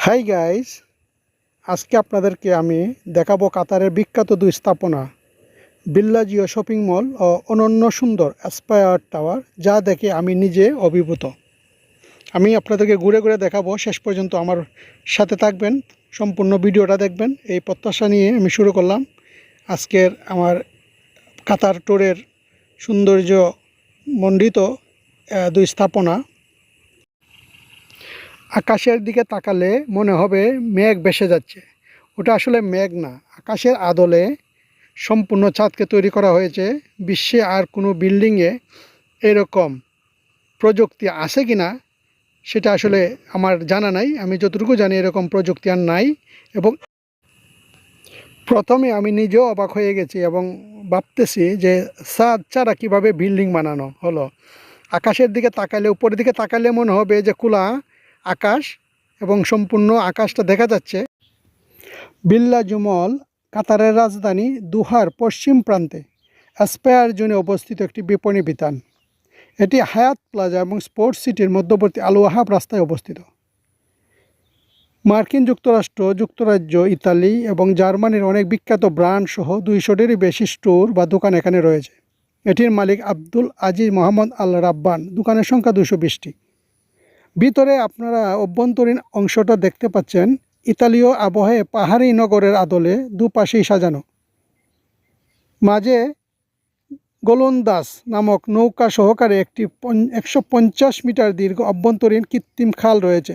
Hi guys আজকে আপনাদেরকে আমি দেখাবো কাতারের বিখ্যাত দুই স্থাপনা, বিল্লা জিও শপিং মল ও অনন্য সুন্দর অ্যাসপায়ার টাওয়ার যা দেখে আমি নিজে অভিভূত। আমি আপনাদেরকে ঘুরে ঘুরে দেখাবো, শেষ পর্যন্ত আমার সাথে থাকবেন, সম্পূর্ণ ভিডিওটা দেখবেন, এই প্রত্যাশা নিয়ে আমি শুরু করলাম। আজকের আমার কাতার ট্যুরের সৌন্দর্য মণ্ডিত দুই স্থাপনা। আকাশের দিকে তাকালে মনে হবে মেঘ ভেসে যাচ্ছে। ওটা আসলে মেঘ না, আকাশের আদলে সম্পূর্ণ ছাদকে তৈরি করা হয়েছে। বিশ্বে আর কোনো বিল্ডিংয়ে এরকম প্রযুক্তি আছে কি না সেটা আসলে আমার জানা নাই। আমি যতটুকু জানি এরকম প্রযুক্তি আর নাই এবং প্রথমে আমি নিজেও অবাক হয়ে গেছি এবং ভাবতেছি যে ছাদ ছাড়া কীভাবে বিল্ডিং বানানো হলো। আকাশের দিকে তাকালে, উপরের দিকে তাকালে মনে হবে যে খোলা আকাশ এবং সম্পূর্ণ আকাশটা দেখা যাচ্ছে। বিল্লা জুমল কাতারের রাজধানী দুহার পশ্চিম প্রান্তে অ্যাসপায়ার জোনে অবস্থিত একটি বিপণী বিতান। এটি হায়াত প্লাজা এবং স্পোর্টস সিটির মধ্যবর্তী আলুয়াহাব রাস্তায় অবস্থিত। মার্কিন যুক্তরাষ্ট্র, যুক্তরাজ্য, ইতালি এবং জার্মানির অনেক বিখ্যাত ব্র্যান্ড সহ দুইশোটিরই বেশি স্টোর বা দোকান এখানে রয়েছে। এটির মালিক আব্দুল আজিজ মোহাম্মদ আল রাব্বান। দোকানের সংখ্যা দুশো বিশটি। ভিতরে আপনারা অভ্যন্তরীণ অংশটা দেখতে পাচ্ছেন। ইতালীয় আবহে পাহাড়ি নগরের আদলে দুপাশেই সাজানো। মাঝে গোলন্দাস নামক নৌকা সহকারে একটি একশো পঞ্চাশ মিটার দীর্ঘ অভ্যন্তরীণ কৃত্রিম খাল রয়েছে।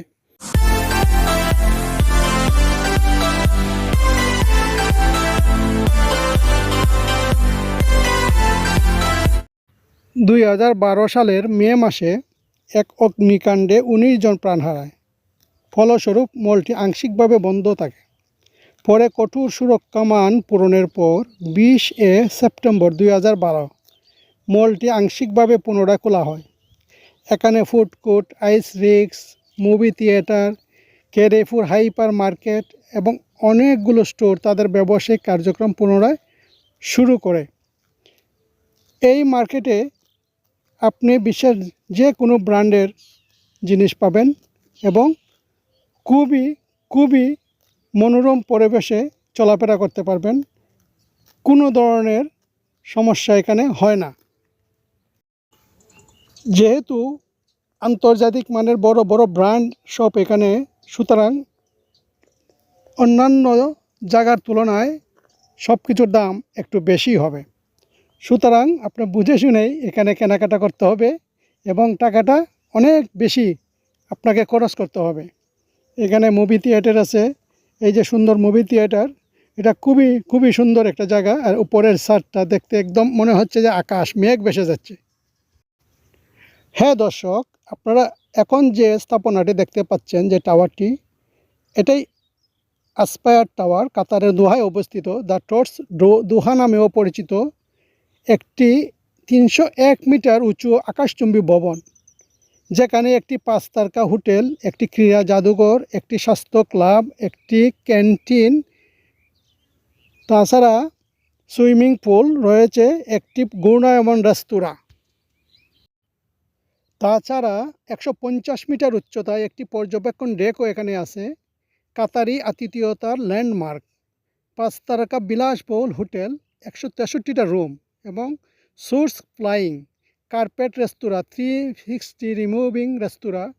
দুই হাজার বারো সালের মে মাসে এক অগ্নিকাণ্ডে উনিশ জন প্রাণ হারায়। ফলস্বরূপ, মলটি আংশিকভাবে বন্ধ থাকে। পরে কঠোর সুরক্ষা মান পূরণের পর বিশ এ সেপ্টেম্বর দুই হাজার বারো, মলটি আংশিকভাবে পুনরায় খোলা হয়। এখানে food court, ice rinks, movie theatre Carrefour hyper market এবং অনেকগুলো স্টোর তাদের ব্যবসায়িক কার্যক্রম পুনরায় শুরু করে। এই মার্কেটে আপনি বিশ্বের যে কোনো ব্র্যান্ডের জিনিস পাবেন এবং খুবই খুবই মনোরম পরিবেশে চলাফেরা করতে পারবেন। কোনো ধরনের সমস্যা এখানে হয় না। যেহেতু আন্তর্জাতিক মানের বড় বড় ব্র্যান্ড শপ এখানে, সুতরাং অন্যান্য জায়গার তুলনায় সব কিছুর দাম একটু বেশি হবে। সুতরাং আপনি বুঝে শুনেই এখানে কেনাকাটা করতে হবে এবং টাকাটা অনেক বেশি আপনাকে খরচ করতে হবে। এখানে মুভি থিয়েটার আছে। এই যে সুন্দর মুভি থিয়েটার এটা খুবই খুবই সুন্দর একটা জায়গা আর উপরের ছাদটা দেখতে একদম মনে হচ্ছে যে আকাশ, মেঘ ভেসে যাচ্ছে। হ্যাঁ দর্শক, আপনারা এখন যে স্থাপনাটি দেখতে পাচ্ছেন যে টাওয়ারটি, এটাই আসপায়ার টাওয়ার কাতারের দোহায় অবস্থিত, দ্য টর্স ডো, দোহা নামেও পরিচিত। একটি তিনশো এক মিটার উঁচু আকাশচুম্বী ভবন, যেখানে একটি পাঁচ তারকা হোটেল, একটি ক্রীড়া জাদুঘর, একটি স্বাস্থ্য ক্লাব, একটি ক্যান্টিন, তাছাড়া সুইমিং পুল রয়েছে, একটি গুণায়মন রেস্তোরাঁ। তাছাড়া একশো পঞ্চাশ মিটার উচ্চতায় একটি পর্যবেক্ষণ ডেকও এখানে আছে, কাতারি আতিথেয়তার ল্যান্ডমার্ক পাঁচ তারকা বিলাসবহুল হোটেল, একশো তেষট্টিটা রুম। এবং source flying carpet restaurant three sixty revolving restaurant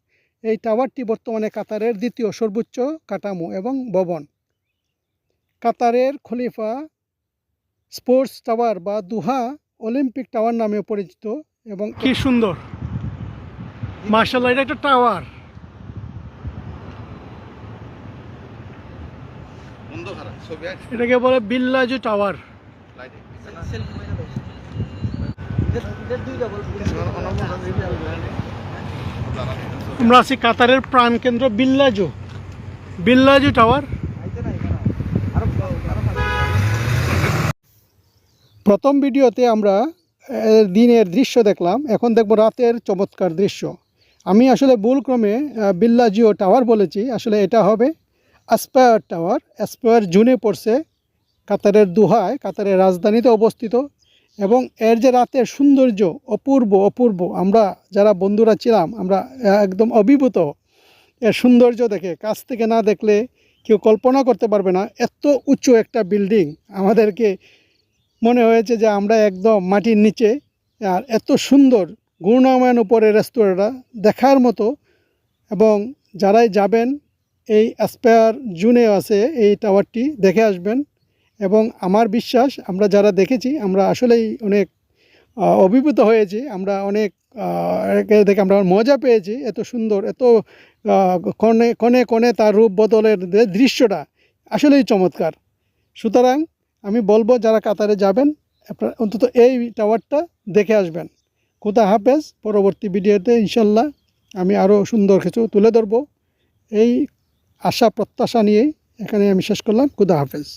এই টাওয়ারটি বর্তমানে কাতারের দ্বিতীয় সর্বোচ্চ কাঠামো এবং ভবন। কাতারের খলিফা স্পোর্টস টাওয়ার বা দুহা অলিম্পিক টাওয়ার নামেও পরিচিত এবং কি সুন্দর। মার্শাল্লাহ এটা একটা টাওয়ার। এটাকে বলে বিল্লাজু টাওয়ার। লাইটে আমরা আছি কাতারের প্রাণকেন্দ্র বিল্লাজু। বিল্লাজু টাওয়ার। প্রথম ভিডিওতে আমরা দিনের দৃশ্য দেখলাম। এখন দেখব রাতের চমৎকার দৃশ্য। আমি আসলে ভুলক্রমে বিল্লাজিও টাওয়ার বলেছি। আসলে এটা হবে অ্যাসপায়ার টাওয়ার অ্যাসপায়ার জুনে পড়ছে কাতারের দুহায়। কাতারের রাজধানীতে অবস্থিত। এবং এর যে রাতের সৌন্দর্য, অপূর্ব অপূর্ব, আমরা যারা বন্ধুরা ছিলাম, আমরা একদম অভিভূত। এর সৌন্দর্য দেখে, কাছ থেকে না দেখলে কেউ কল্পনা করতে পারবে না। এত উঁচু একটা বিল্ডিং, আমাদেরকে মনে হয়েছে যে আমরা একদম মাটির নিচে। আর এত সুন্দর গুণামান উপরে রেস্তোরাঁটা দেখার মতো। এবং যারাই যাবেন, এই অ্যাসপায়ার জুনে আছে, এই টাওয়ারটি দেখে আসবেন। এবং আমার বিশ্বাস, আমরা যারা দেখেছি, আমরা আসলেই অনেক অভিভূত হয়েছি। আমরা অনেক দেখে আমরা মজা পেয়েছি। এত সুন্দর, এত কনে কনে কনে তার রূপ বদলের দৃশ্যটা আসলেই চমৎকার। সুতরাং আমি বলব, যারা কাতারে যাবেন, আপনারা অন্তত এই টাওয়ারটা দেখে আসবেন। খুদা হাফেজ। পরবর্তী ভিডিওতে ইনশাল্লাহ আমি আরও সুন্দর কিছু তুলে ধরবো। এই আশা, প্রত্যাশা নিয়ে এখানে আমি শেষ করলাম। খুদা হাফেজ।